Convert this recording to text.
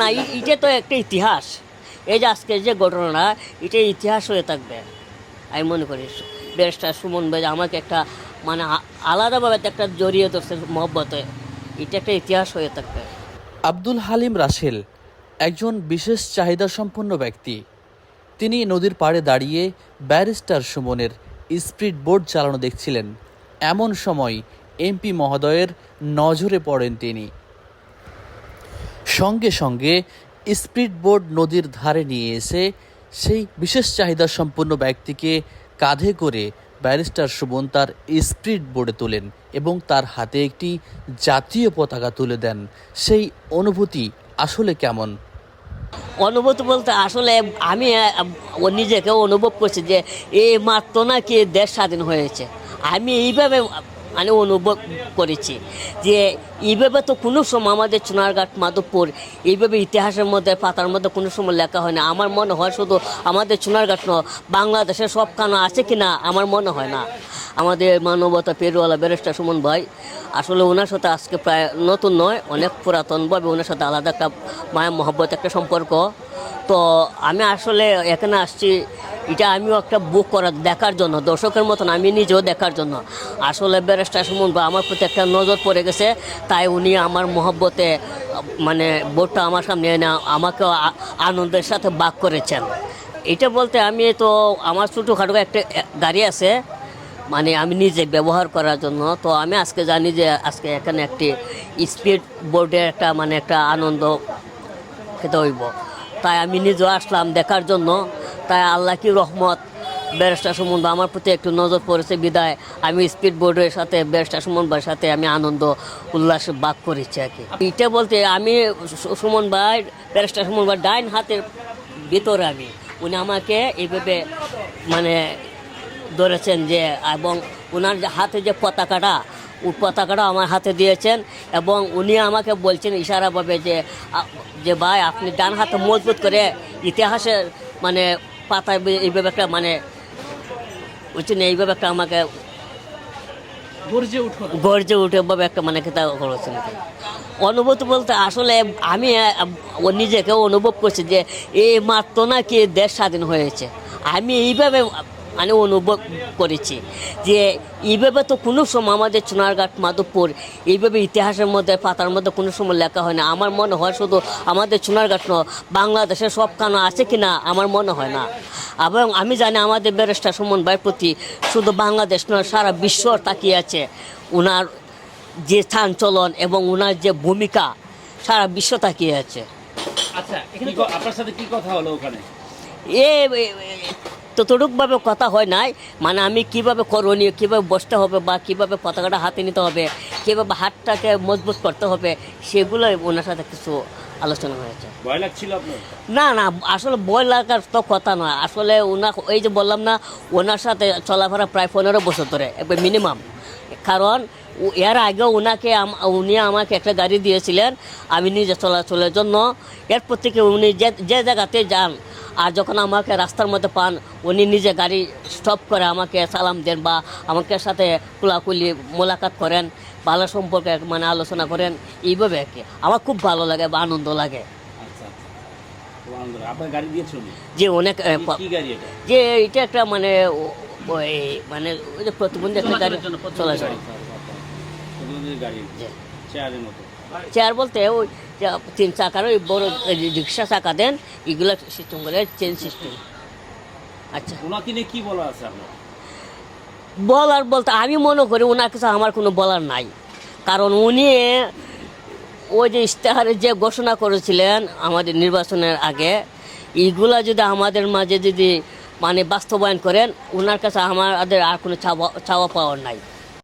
না এটা তো একটা ইতিহাস। এই যে আজকে যে ঘটনা এটা ইতিহাস হয়ে থাকবে। আমি মনে করি ব্যারিস্টার সুমন ভাই আমাকে একটা মানে আলাদাভাবে একটা জড়িয়ে ধরছে মহব্বতে। এটা একটা ইতিহাস হয়ে থাকবে। আব্দুল হালিম রাসেল একজন বিশেষ চাহিদা সম্পন্ন ব্যক্তি। তিনি নদীর পাড়ে দাঁড়িয়ে ব্যারিস্টার সুমনের স্পিড বোট চালানো দেখছিলেন। এমন সময় এমপি মহোদয়ের নজরে পড়েন তিনি। সঙ্গে সঙ্গে স্পিড বোট নদীর ধারে নিয়ে এসে সেই বিশেষ চাহিদা সম্পন্ন ব্যক্তিকে কাঁধে করে ব্যারিস্টার সুমন তার স্পিড বোর্ডে তোলেন এবং তার হাতে একটি জাতীয় পতাকা তুলে দেন। সেই অনুভূতি আসলে কেমন? অনুভূতি বলতে আসলে আমি নিজেকে অনুভব করছি যে এই মাত্র নাকি দেশ স্বাধীন হয়েছে। আমি এইভাবে মানে অনুভব করেছি যে এইভাবে তো কোনো সময় আমাদের চুনারঘাট মাধবপুর, এইভাবে ইতিহাসের মধ্যে, পাতার মধ্যে কোনো সময় লেখা হয় না। আমার মনে হয় শুধু আমাদের চুনারঘাট নয়, বাংলাদেশের সব কানো আছে কি না আমার মনে হয় না। আমাদের মানবতা পেরুয়ালা ব্যারিস্টার সুমন ভাই, আসলে ওনার সাথে আজকে প্রায় নতুন নয়, অনেক পুরাতনভাবে ওনার সাথে আলাদা একটা মায়া মহব্বত একটা সম্পর্ক। তো আমি আসলে এখানে আসছি, এটা আমিও একটা বুক করা, দেখার জন্য, দর্শকের মতন আমি নিজেও দেখার জন্য। আসলে ব্যারেস্টার সুমন ভাই আমার প্রতি একটা নজর পড়ে গেছে, তাই উনি আমার মহব্বতে মানে বোর্ডটা আমার সামনে এনে আমাকে আনন্দের সাথে বাক করেছেন। এটা বলতে আমি তো, আমার ছোটোখাটো একটা গাড়ি আছে মানে আমি নিজে ব্যবহার করার জন্য। তো আমি আজকে জানি যে আজকে এখানে একটি স্পিড বোর্ডের একটা মানে একটা আনন্দ খেতে হইব। তাই আমি নিজেও আসলাম দেখার জন্য। তাই আল্লাহ কি রহমত, ব্যারিস্টার সুমন বা আমার প্রতি একটু নজর পড়েছে বিদায়। আমি স্পিড বোর্ডের সাথে, ব্যারিস্টার সুমন ভাইয়ের সাথে আমি আনন্দ, উল্লাস বাক করেছি আর কি। এটা বলতে আমি সুমন ভাই, ব্যারিস্টার সুমন ভাই ডাইন হাতের ভিতরে আমি। উনি আমাকে এইভাবে মানে ধরেছেন যে, এবং ওনার হাতে যে পতাকাটা পতাকাটা আমার হাতে দিয়েছেন এবং উনি আমাকে বলছেন ইশারাভাবে যে যে ভাই আপনি ডান হাতে মজবুত করে ইতিহাসের মানে পাতায় এইভাবে একটা মানে বুঝছেন এইভাবে একটা আমাকে গর্জে উঠে ভাবে একটা মানে খেতা করেছেন। অনুভূতি বলতে আসলে আমি নিজেকে অনুভব করছি যে এই মাত্র নাকি দেশ স্বাধীন হয়েছে। আমি এইভাবে মানে অনুভব করেছি যে এইভাবে তো কোনো সময় আমাদের চুনারঘাট মাধবপুর এইভাবে ইতিহাসের মধ্যে পাতার মধ্যে কোনো সময় লেখা হয় না। আমার মনে হয় শুধু আমাদের চুনারঘাট নয় বাংলাদেশের সব কানো আছে কি না আমার মনে হয় না। এবং আমি জানি আমাদের ব্যারিস্টার সুমন ভাইয়ের প্রতি শুধু বাংলাদেশ নয় সারা বিশ্ব তাকিয়ে আছে। ওনার যে স্থান চলন এবং ওনার যে ভূমিকা সারা বিশ্ব তাকিয়ে আছে। আচ্ছা আপনার সাথে কি কথা হলো ওখানে? এ ততটুকভাবে কথা হয় নাই মানে আমি কীভাবে করণীয় কীভাবে বসতে হবে বা কীভাবে পতাকাটা হাতে নিতে হবে কীভাবে হাতটাকে মজবুত করতে হবে সেগুলো ওনার সাথে কিছু আলোচনা হয়েছে। ভয় লাগছিল না না আসলে বই লাগার তো কথা নয় আসলে ওনা এই যে বললাম না ওনার সাথে চলাফেরা প্রায় পনেরো বছর ধরে একবার মিনিমাম কারণ এর আগেও ওনাকে উনি আমাকে একটা গাড়ি দিয়েছিলেন আমি নিজে চলাচলের জন্য। এরপর থেকে উনি যে যে জায়গাতে যান আর যখন আমাকে রাস্তার মধ্যে পান উনি নিজে গাড়ি স্টপ করে আমাকে সালাম দেন বা আমাকে সাথে কুলাকুলি মোলাকাত করেন ভালো সম্পর্কে মানে আলোচনা করেন এইভাবে আর কি। আমার খুব ভালো লাগে বা আনন্দ লাগে। আচ্ছা আচ্ছা। যে অনেক যে এটা একটা মানে ওই মানে ওই যে প্রতিবন্ধী একটা গাড়ি চলাচল। মতো। চেয়ার বলতে ওই যে তিন চাকার ওই বড় রিক্সা চাকা দেন এগুলো সিস্টেম করে চেন সিস্টেম আচ্ছা। ওনাকে নিয়ে কি বলা আছে আপনার? বলার বলতে আমি মনে করি ওনার কিছু আমার কোনো বলার নাই। কারণ উনি ওই যে ইশতেহারে যে ঘোষণা করেছিলেন আমাদের নির্বাচনের আগে এইগুলা যদি আমাদের মাঝে যদি মানে বাস্তবায়ন করেন ওনার কাছে আমাদের আর কোনো চাওয়া চাওয়া পাওয়ার নাই।